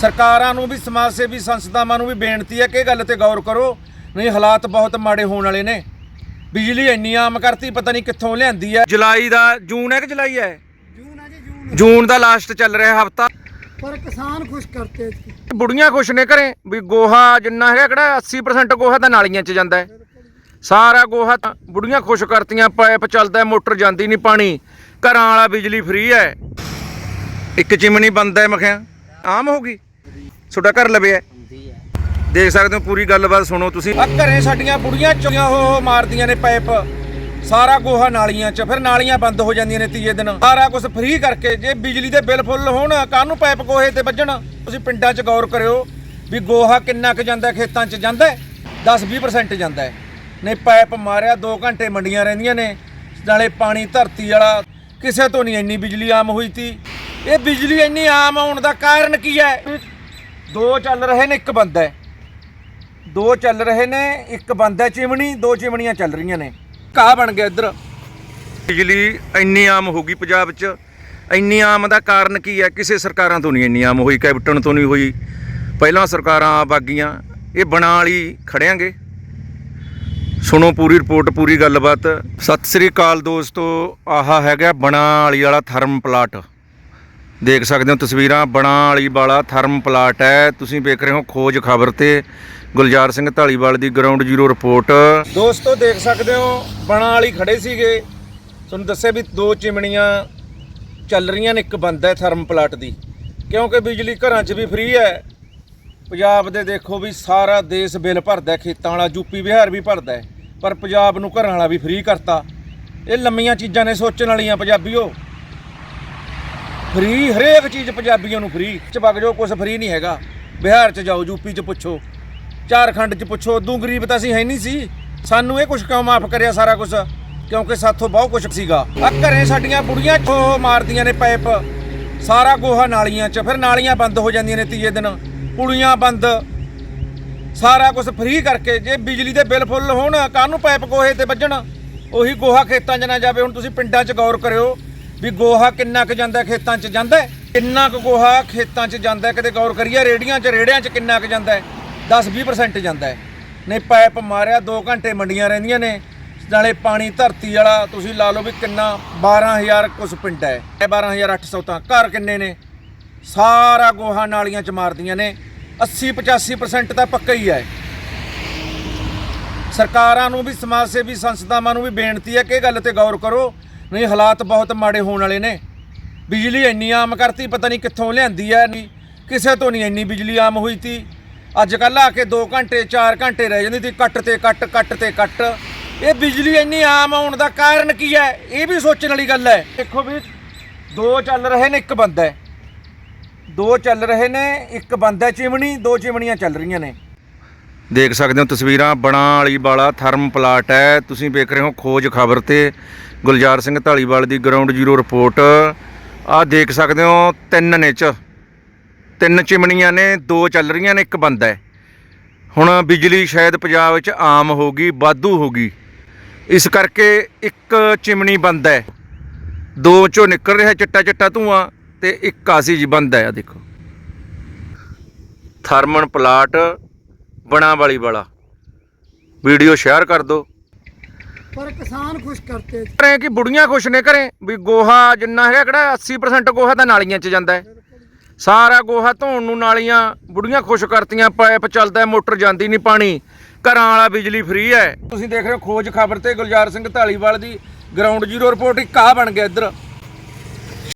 ਸਰਕਾਰਾਂ ਨੂੰ ਵੀ ਸਮਾਜ ਸੇਵੀ ਸੰਸਥਾਵਾਂ ਨੂੰ ਵੀ ਬੇਨਤੀ ਹੈ ਕਿ ਇਹ ਗੱਲ ਤੇ ਗੌਰ ਕਰੋ। ਨਹੀਂ ਹਾਲਾਤ ਬਹੁਤ ਮਾੜੇ ਹੋਣ ਵਾਲੇ ਨੇ। ਬਿਜਲੀ ਇੰਨੀ ਆਮ ਕਰਤੀ ਪਤਾ ਨਹੀਂ ਕਿੱਥੋਂ ਲਿਆਂਦੀ ਹੈ। ਜੁਲਾਈ ਦਾ ਜੂਨ ਹੈ ਕਿ ਜੁਲਾਈ ਹੈ? ਜੂਨ ਆ ਜੀ ਜੂਨ ਜੂਨ ਦਾ ਲਾਸਟ ਚੱਲ ਰਿਹਾ ਹਫਤਾ। ਪਰ ਕਿਸਾਨ ਖੁਸ਼ ਕਰਤੇ। ਬੁੜੀਆਂ ਖੁਸ਼ ਨੇ ਘਰੇ ਵੀ ਗੋਹਾ ਜਿੰਨਾ ਹੈਗਾ ਕਿਹੜਾ 80% ਗੋਹਾ ਤਾਂ ਨਾਲੀਆਂ 'ਚ ਜਾਂਦਾ ਹੈ। ਸਾਰਾ ਗੋਹਾ ਬੁੜੀਆਂ ਖੁਸ਼ ਕਰਤੀਆਂ ਪਾਈਪ ਚੱਲਦਾ ਮੋਟਰ ਜਾਂਦੀ ਨਹੀਂ ਪਾਣੀ। ਘਰਾਂ ਵਾਲਾ ਬਿਜਲੀ ਫ੍ਰੀ ਹੈ। ਇੱਕ ਚਿਮਨੀ ਬੰਦ ਹੈ ਮਖਿਆ ਆਮ ਹੋ ਗਈ। ਤੁਹਾਡਾ ਘਰ ਲਵੇ ਹੈ। ਦੇਖ ਸਕਦੇ ਹੋ ਪੂਰੀ ਗੱਲਬਾਤ ਸੁਣੋ ਤੁਸੀਂ। ਆ ਘਰੇ ਸਾਡੀਆਂ ਬੁੜੀਆਂ ਚੋਈਆਂ ਹੋ ਮਾਰਦੀਆਂ ਨੇ ਪਾਈਪ। ਸਾਰਾ ਗੋਹਾ ਨਾਲੀਆਂ 'ਚ ਫਿਰ ਨਾਲੀਆਂ ਬੰਦ ਹੋ ਜਾਂਦੀਆਂ ਨੇ ਤੀਏ ਦਿਨ। ਸਾਰਾ ਕੁਝ ਫ੍ਰੀ ਕਰਕੇ ਜੇ ਬਿਜਲੀ ਦੇ ਬਿੱਲ ਫੁੱਲ ਹੋਣ ਕਾਹਨੂੰ ਪਾਈਪ ਗੋਹੇ ਤੇ ਵੱਜਣ? ਤੁਸੀਂ ਪਿੰਡਾਂ 'ਚ ਗੌਰ ਕਰਿਓ ਵੀ ਗੋਹਾ ਕਿੰਨਾ ਕੁ ਜਾਂਦਾ ਖੇਤਾਂ 'ਚ ਜਾਂਦਾ 10-20% ਜਾਂਦਾ ਹੈ। ਨਹੀਂ ਪਾਈਪ ਮਾਰਿਆ 2 ਘੰਟੇ ਮੰਡੀਆਂ ਰਹਿੰਦੀਆਂ ਨੇ। ਨਾਲੇ ਪਾਣੀ ਧਰਤੀ ਵਾਲਾ ਕਿਸੇ ਤੋਂ ਨਹੀਂ ਇੰਨੀ ਬਿਜਲੀ ਆਮ ਹੋਈ ਤੀ। ਇਹ ਬਿਜਲੀ ਇੰਨੀ ਆਮ ਆਉਣ ਦਾ ਕਾਰਨ ਕੀ ਹੈ? ਦੋ ਚੱਲ ਰਹੇ ਨੇ, ਇੱਕ ਬੰਦਾ ਹੈ। ਦੋ ਚੱਲ ਰਹੇ ਨੇ, ਇੱਕ ਬੰਦਾ ਚਿਮਣੀ ਦੋ ਚਿਮਣੀਆਂ ਚੱਲ ਰਹੀਆਂ ਨੇ। ਘਾਹ ਬਣ ਗਿਆ ਇੱਧਰ। ਬਿਜਲੀ ਇੰਨੀ ਆਮ ਹੋ ਗਈ ਪੰਜਾਬ 'ਚ। ਇੰਨੀ ਆਮ ਦਾ ਕਾਰਨ ਕੀ ਹੈ? ਕਿਸੇ ਸਰਕਾਰਾਂ ਤੋਂ ਨਹੀਂ ਇੰਨੀ ਆਮ ਹੋਈ ਕੈਪਟਨ ਤੋਂ ਨਹੀਂ ਹੋਈ। ਪਹਿਲਾਂ ਸਰਕਾਰਾਂ ਬਾਗੀਆਂ, ਇਹ ਬਣਾ ਵਾਲੀ ਖੜਿਆਂਗੇ। ਸੁਣੋ ਪੂਰੀ ਰਿਪੋਰਟ, ਪੂਰੀ ਗੱਲਬਾਤ। ਸਤਿ ਸ੍ਰੀ ਅਕਾਲ ਦੋਸਤੋ, ਆਹਾ ਹੈਗਾ ਬਣਾ ਵਾਲੀ ਵਾਲਾ ਥਰਮ ਪਲਾਟ ਦੇਖ ਸਕਦੇ ਹੋ ਤਸਵੀਰਾਂ, ਬਣਾ ਵਾਲੀ ਵਾਲਾ, ਥਰਮ ਪਲਾਟ ਹੈ। ਤੁਸੀਂ ਵੇਖ ਰਹੇ ਹੋ ਖੋਜ ਖਬਰ ਤੇ ਗੁਲਜ਼ਾਰ ਸਿੰਘ ਢਾਲੀਵਾਲ ਦੀ ਗਰਾਊਂਡ ਜ਼ੀਰੋ ਰਿਪੋਰਟ ਦੋਸਤੋ, ਦੇਖ ਸਕਦੇ ਹੋ, ਬਣਾ ਵਾਲੀ ਖੜੇ ਸੀਗੇ। ਤੁਹਾਨੂੰ ਦੱਸਿਆ ਵੀ ਦੋ ਚਿਮਣੀਆਂ ਚੱਲ ਰਹੀਆਂ ਨੇ, ਇੱਕ ਬੰਦ ਹੈ ਥਰਮ ਪਲਾਟ ਦੀ। ਕਿਉਂਕਿ ਬਿਜਲੀ ਘਰਾਂ 'ਚ ਵੀ ਫ੍ਰੀ ਹੈ। ਪੰਜਾਬ ਦੇ ਦੇਖੋ ਵੀ ਸਾਰਾ ਦੇਸ਼ ਬਿੱਲ ਭਰਦਾ ਖੇਤਾਂ ਵਾਲਾ ਯੂਪੀ ਬਿਹਾਰ ਵੀ ਭਰਦਾ ਪਰ ਪੰਜਾਬ ਨੂੰ ਘਰਾਂ ਵਾਲਾ ਵੀ ਫ੍ਰੀ ਕਰਤਾ। ਇਹ ਲੰਮੀਆਂ ਚੀਜ਼ਾਂ ਨੇ ਸੋਚਣ ਵਾਲੀਆਂ ਪੰਜਾਬੀਓ। ਫ੍ਰੀ, ਹਰੇਕ ਚੀਜ਼ ਪੰਜਾਬੀਆਂ ਨੂੰ ਫ੍ਰੀ ਚ ਵਗ ਜਾਓ ਕੁਝ ਫ੍ਰੀ ਨਹੀਂ ਹੈਗਾ। ਬਿਹਾਰ ਚ ਜਾਓ ਯੂਪੀ ਚ ਪੁੱਛੋ, ਝਾਰਖੰਡ ਚ ਪੁੱਛੋ, ਉਦੋਂ ਗਰੀਬ ਤਾਂ ਅਸੀਂ ਹੈ ਨਹੀਂ ਸੀ। ਸਾਨੂੰ ਇਹ ਕੁਝ ਕਿਉਂ ਮਾਫ ਕਰਿਆ ਸਾਰਾ ਕੁਝ ਕਿਉਂਕਿ ਸਾਥੋਂ ਬਹੁਤ ਕੁਝ ਸੀਗਾ। ਆ ਘਰੇ ਸਾਡੀਆਂ ਬੁੜੀਆਂ ਚੋ ਮਾਰਦੀਆਂ ਨੇ ਪਾਈਪ ਸਾਰਾ ਗੋਹਾ ਨਾਲੀਆਂ ਚ, ਫਿਰ ਨਾਲੀਆਂ ਬੰਦ ਹੋ ਜਾਂਦੀਆਂ ਨੇ ਤੀਏ ਦਿਨ। ਪੁਲੀਆਂ ਬੰਦ। ਸਾਰਾ ਕੁਝ ਫ੍ਰੀ ਕਰਕੇ, ਜੇ ਬਿਜਲੀ ਦੇ ਬਿੱਲ ਫੁੱਲ ਹੋਣ, ਕਾਹਨੂੰ ਪਾਈਪ ਗੋਹੇ ਤੇ ਵੱਜਣ? ਉਹੀ ਗੋਹਾ ਖੇਤਾਂ 'ਚ ਨਾ ਜਾਵੇ, ਹੁਣ ਤੁਸੀਂ ਪਿੰਡਾਂ 'ਚ ਗੌਰ ਕਰਿਓ। ਵੀ ਗੋਹਾ ਕਿੰਨਾ ਕੁ ਜਾਂਦਾ ਖੇਤਾਂ 'ਚ ਜਾਂਦਾ ਕਿੰਨਾ ਕੁ ਗੋਹਾ ਖੇਤਾਂ 'ਚ ਜਾਂਦਾ ਕਦੇ ਗੌਰ ਕਰੀਏ ਰੇੜੀਆਂ 'ਚ ਰੇੜਿਆਂ 'ਚ ਕਿੰਨਾ ਕੁ ਜਾਂਦਾ ਹੈ? 10-20% ਜਾਂਦਾ ਹੈ। ਨਹੀਂ ਪਾਈਪ ਮਾਰਿਆ 2 ਘੰਟੇ ਮੰਡੀਆਂ ਰਹਿੰਦੀਆਂ ਨੇ। ਨਾਲੇ ਪਾਣੀ ਧਰਤੀ ਵਾਲਾ, ਤੁਸੀਂ ਲਾ ਲਓ ਵੀ ਕਿੰਨਾ 12000 ਕੁਛ ਪਿੰਡ ਹੈ। ਇਹ 12800 ਤਾਂ ਘਰ ਕਿੰਨੇ ਨੇ? ਸਾਰਾ ਗੋਹਾ ਨਾਲੀਆਂ 'ਚ ਮਾਰਦੀਆਂ ਨੇ। 80 85% ਤਾਂ ਪੱਕਾ ਹੀ ਹੈ। ਸਰਕਾਰਾਂ ਨੂੰ ਵੀ, ਸਮਾਜ ਸੇਵੀ ਸੰਸਥਾਵਾਂ ਨੂੰ ਵੀ ਬੇਨਤੀ ਹੈ ਕਿ ਇਹ ਗੱਲ ਤੇ ਗੌਰ ਕਰੋ। ਨਹੀਂ, ਹਾਲਾਤ ਬਹੁਤ ਮਾੜੇ ਹੋਣ ਵਾਲੇ ਨੇ। ਬਿਜਲੀ ਇੰਨੀ ਆਮ ਕਰਤੀ, ਪਤਾ ਨਹੀਂ ਕਿੱਥੋਂ ਲਿਆਂਦੀ ਹੈ ਨਹੀਂ, ਕਿਸੇ ਤੋਂ ਨਹੀਂ ਇੰਨੀ ਬਿਜਲੀ ਆਮ ਹੋਈ ਤੀ। ਅੱਜ ਕੱਲ੍ਹ ਆ ਕੇ 2 ਘੰਟੇ 4 ਘੰਟੇ ਰਹਿ ਜਾਂਦੀ ਤੀ, ਕੱਟ ਤੇ ਕੱਟ ਕੱਟ ਤੇ ਕੱਟ। ਇਹ ਬਿਜਲੀ ਇੰਨੀ ਆਮ ਆਉਣ ਦਾ ਕਾਰਨ ਕੀ ਹੈ ਇਹ ਵੀ ਸੋਚਣ ਵਾਲੀ ਗੱਲ ਹੈ ਦੇਖੋ ਵੀ, ਦੋ ਚੱਲ ਰਹੇ ਨੇ, ਇੱਕ ਬੰਦਾ ਹੈ ਦੋ ਚੱਲ ਰਹੇ ਨੇ, ਇੱਕ ਬੰਦਾ ਚਿਮਣੀ, ਦੋ ਚਿਮਣੀਆਂ ਚੱਲ ਰਹੀਆਂ ਨੇ। ਦੇਖ ਸਕਦੇ ਹੋ ਤਸਵੀਰਾਂ, ਬਣਾ ਵਾਲੀ ਵਾਲਾ, ਥਰਮ ਪਲਾਟ ਹੈ। ਤੁਸੀਂ ਵੇਖ ਰਹੇ ਹੋ ਖੋਜ ਖਬਰ ਤੇ ਗੁਲਜ਼ਾਰ ਸਿੰਘ ਢਾਲੀਵਾਲ ਦੀ ਗਰਾਊਂਡ ਜ਼ੀਰੋ ਰਿਪੋਰਟ ਆਹ ਦੇਖ ਸਕਦੇ ਹੋ ਤਿੰਨ ਨੇ ਚ। ਤਿੰਨ ਚਿਮਣੀਆਂ ਨੇ, ਦੋ ਚੱਲ ਰਹੀਆਂ ਨੇ, ਇੱਕ ਬੰਦ ਹੈ। ਹੁਣ ਬਿਜਲੀ ਸ਼ਾਇਦ ਪੰਜਾਬ ਵਿੱਚ ਆਮ ਹੋ ਗਈ ਵਾਧੂ ਹੋ ਗਈ ਇਸ ਕਰਕੇ ਇੱਕ ਚਿਮਣੀ ਬੰਦ ਹੈ। ਦੋ ਚੋਂ ਨਿਕਲ ਰਿਹਾ ਚਿੱਟਾ ਚਿੱਟਾ ਧੂਆਂ ਤੇ ਇੱਕ ਆਸੀ ਜੀ ਬੰਦ ਹੈ, ਆ ਦੇਖੋ। ਥਰਮਨ ਪਲਾਟ ਬਣਾ ਵਾਲੀ ਵਾਲਾ। ਵੀਡੀਓ ਸ਼ੇਅਰ ਕਰ ਦਿਓ ਪਰ ਕਿਸਾਨ ਖੁਸ਼ ਕਰਤੇ। ਕਰੇ ਕਿ ਬੁੜੀਆਂ ਖੁਸ਼ ਨੇ ਘਰੇ? ਵੀ ਗੋਹਾ ਜਿੰਨਾ ਹੈਗਾ ਕਿਹੜਾ 80% ਗੋਹਾ ਤਾਂ ਨਾਲੀਆਂ 'ਚ ਜਾਂਦਾ ਹੈ। ਸਾਰਾ ਗੋਹਾ ਧੋਣ ਨੂੰ ਨਾਲੀਆਂ ਬੁੜੀਆਂ ਖੁਸ਼ ਕਰਤੀਆਂ ਪਾਈਪ ਚੱਲਦਾ ਮੋਟਰ ਜਾਂਦੀ ਨਹੀਂ ਪਾਣੀ। ਘਰਾਂ ਵਾਲਾ ਬਿਜਲੀ ਫ੍ਰੀ ਹੈ। ਤੁਸੀਂ ਦੇਖ ਰਹੇ ਹੋ ਖੋਜ ਖਬਰ ਤੇ ਗੁਲਜ਼ਾਰ ਸਿੰਘ ਢਾਲੀਵਾਲ ਦੀ ਗਰਾਊਂਡ ਜ਼ੀਰੋ ਰਿਪੋਰਟ ਇੱਕ ਆ ਬਣ ਗਿਆ ਇੱਧਰ।